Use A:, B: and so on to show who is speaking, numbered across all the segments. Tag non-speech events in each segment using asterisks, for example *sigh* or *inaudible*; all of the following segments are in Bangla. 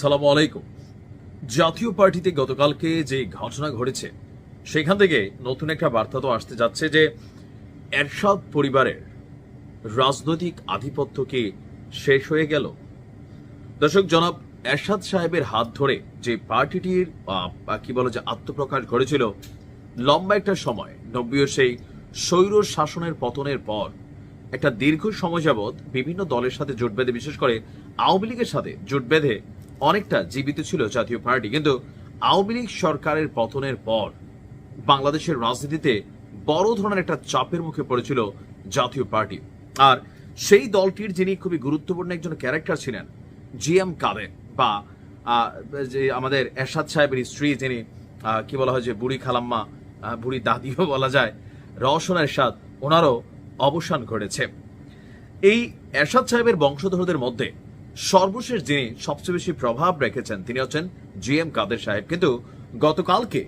A: সালাম আলাইকুম। জাতীয় পার্টিতে গতকালকে যে ঘটনা ঘটেছে, সেখান থেকে নতুন একটা বার্তা তো আসতে যাচ্ছে যে এরশাদ পরিবারের রাজনৈতিক আধিপত্য কি শেষ হয়ে গেল? দর্শক, জনাব এরশাদ সাহেবের হাত ধরে যে পার্টিটির কি বলে যে আত্মপ্রকাশ ঘটেছিল, লম্বা একটা সময় নব্বই সেই স্বৈর শাসনের পতনের পর, একটা দীর্ঘ সময় যাবৎ বিভিন্ন দলের সাথে জোট বেঁধে, বিশেষ করে আওয়ামী লীগের সাথে জোট বেঁধে অনেকটা জীবিত ছিল জাতীয় পার্টি। কিন্তু আওয়ামী লীগ সরকারের পতনের পর বাংলাদেশের রাজনীতিতে বড় ধরনের একটা চাপের মুখে পড়েছিল জাতীয় পার্টি। আর সেই দলটির যিনি খুবই গুরুত্বপূর্ণ একজন ক্যারেক্টার ছিলেন, জি এম কাদের বা যে আমাদের এরশাদ সাহেবের স্ত্রী যিনি কি বলা হয় যে বুড়ি খালাম্মা বুড়ি দাদিও বলা যায়, রওশন এরশাদ, ওনারও অবসান ঘটেছে। এই এরশাদ সাহেবের বংশধরদের মধ্যে সর্বশেষ যিনি সবচেয়ে বেশি প্রভাব রেখেছেন, তিনি হচ্ছেন জি এম কাদের সাহেব। কিন্তু গতকালকে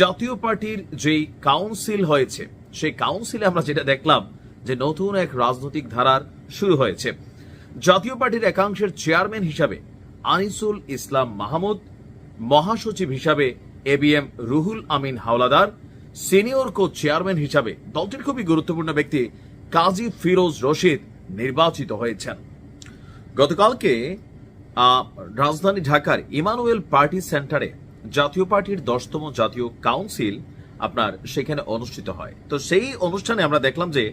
A: জাতীয় পার্টির যেই কাউন্সিল হয়েছে, সেই কাউন্সিলে আমরা যেটা দেখলাম যে নতুন এক রাজনৈতিক ধারার শুরু হয়েছে। জাতীয় পার্টির একাংশের চেয়ারম্যান হিসাবে আনিসুল ইসলাম মাহমুদ, মহাসচিব হিসাবে A B M Ruhul Amin Howlader, senior co chairman হিসাবে দলটির খুবই গুরুত্বপূর্ণ ব্যক্তি কাজী ফিরোজ রশিদ নির্বাচিত হয়েছেন। গতকালকে রাজধানী ঢাকার ইমানুয়েল পার্টি সেন্টারে জাতীয় পার্টির দশতম জাতীয় কাউন্সিল আপনার সেখানে অনুষ্ঠিত হয়। তো সেই অনুষ্ঠানে আমরা দেখলাম যে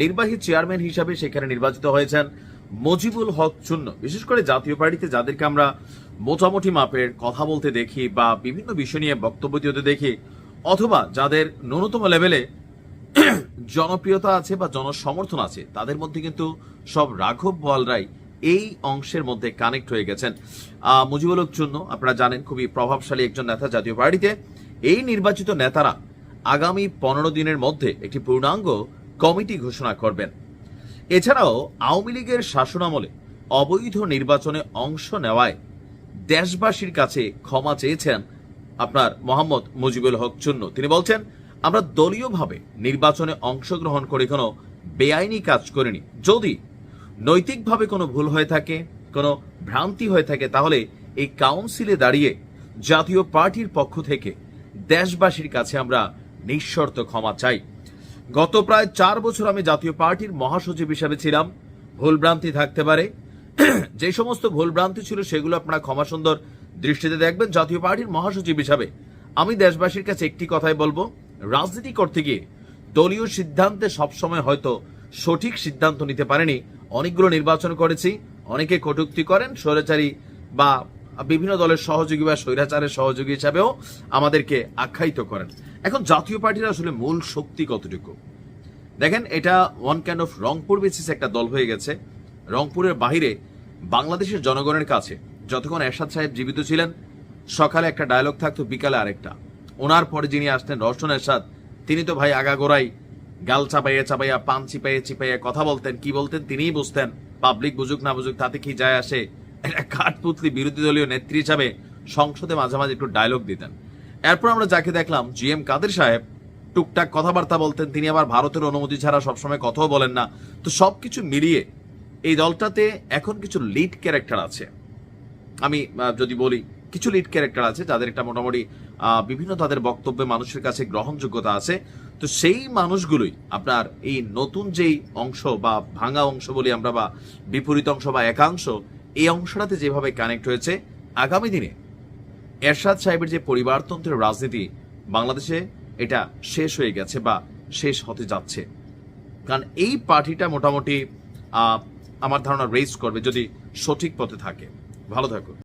A: নির্বাহী চেয়ারম্যান হিসাবে সেখানে নির্বাচিত হয়েছেন মজিবুল হক চূন্য বিশেষ করে জাতীয় পার্টিতে যাদেরকে আমরা মোটামুটি মাপের কথা বলতে দেখি বা বিভিন্ন বিষয় নিয়ে বক্তব্য দিতে দেখি, অথবা যাদের ন্যূনতম লেভেলে *clears throat* জনপ্রিয়তা আছে বা জনসমর্থন আছে, তাদের মধ্যে কিন্তু সব রাঘব বোয়ালরাই এই অংশের মধ্যে কানেক্ট হয়ে গেছেন। মুজিবুল চূন্য আপনারা জানেন খুবই প্রভাবশালী একজন নেতা জাতীয় পার্টিতে। এই নির্বাচিত নেতারা আগামী পনেরো দিনের মধ্যে একটি পূর্ণাঙ্গ কমিটি ঘোষণা করবেন। এছাড়াও আওয়ামী লীগের শাসনামলে অবৈধ নির্বাচনে অংশ নেওয়ায় দেশবাসীর কাছে ক্ষমা চেয়েছেন আপনার মোহাম্মদ মুজিবুল হক চূন্য তিনি বলছেন, আমরা দলীয়ভাবে নির্বাচনে অংশগ্রহণ করে কোনো বেআইনি কাজ করিনি। যদি নৈতিকভাবে কোনো ভুল হয়ে থাকে, কোনো ভ্রান্তি হয়ে থাকে, তাহলে এই কাউন্সিলে দাঁড়িয়ে জাতীয় পার্টির পক্ষ থেকে দেশবাসীর কাছে আমরা নিঃশর্ত ক্ষমা চাই। গত প্রায় চার বছর আমি জাতীয় পার্টির মহাসচিব হিসাবে ছিলাম। ভুলভ্রান্তি থাকতে পারে। *clears throat* যে সমস্ত ভুলভ্রান্তি ছিল সেগুলো আপনারা ক্ষমা সুন্দর দৃষ্টিতে দেখবেন। জাতীয় পার্টির মহাসচিব হিসাবে আমি দেশবাসীর কাছে একটি কথাই বলব। রাজনীতি করতে গিয়ে দলীয় সিদ্ধান্তে সবসময় হয়তো সঠিক সিদ্ধান্ত নিতে পারেনি। অনেকগুলো নির্বাচন করেছি, অনেকে কটূক্তি করেন, স্বৈরাচারী বা বিভিন্ন দলের সহযোগী বা স্বৈরাচারের সহযোগী হিসাবেও আমাদেরকে আখ্যায়িত করেন। এখন জাতীয় পার্টির আসলে মূল শক্তি কতটুকু? দেখেন, এটা one kind of Rangpur basis একটা দল হয়ে গেছে। রংপুরের বাহিরে বাংলাদেশের জনগণের কাছে যতক্ষণ এরশাদ সাহেব জীবিত ছিলেন, সকালে একটা ডায়লগ থাকতো, বিকালে আরেকটা। ওনার পরে যিনি আসতেন রওশন এরশাদ, তিনি তো ভাই আগাগোড়াই গাল চাপাইয়া চাপাইয়া, পান চিপাইয়া চিপাইয়া কথা বলতেন, কি বলতেন তিনিই বুঝতেন। পাবলিক বুঝুক না বুঝুক, তাতে কি যায় আসে? একটা কাঠপুতলি বিরোধী দলীয় নেত্রী হিসাবে সংসদে মাঝে মাঝে একটু ডায়লগ দিতেন। এরপর আমরা যাকে দেখলাম, জি এম কাদের সাহেব, টুকটাক কথাবার্তা বলতেন, তিনি আবার ভারতের অনুমতি ছাড়া সবসময় কথাও বলেন না। তো সবকিছু মিলিয়ে এই দলটাতে এখন কিছু লিড ক্যারেক্টার আছে। আমি যদি বলি, কিছু লিড ক্যারেক্টার আছে, যাদের একটা মোটামুটি বিভিন্ন তাদের বক্তব্যে মানুষের কাছে গ্রহণযোগ্যতা আছে। তো সেই মানুষগুলোই আপনার এই নতুন যেই অংশ বা ভাঙা অংশ বলি আমরা বা বিপরীত অংশ বা একাংশ, এই অংশটাতে যেভাবে কানেক্ট হয়েছে, আগামী দিনে এরশাদ সাহেবের যে পরিবারতন্ত্রের রাজনীতি, বাংলাদেশে এটা শেষ হয়ে গেছে বা শেষ হতে যাচ্ছে। কারণ এই পার্টিটা মোটামুটি আমার ধারণা রেজ করবে যদি সঠিক পথে থাকে। ভালো থাকুন।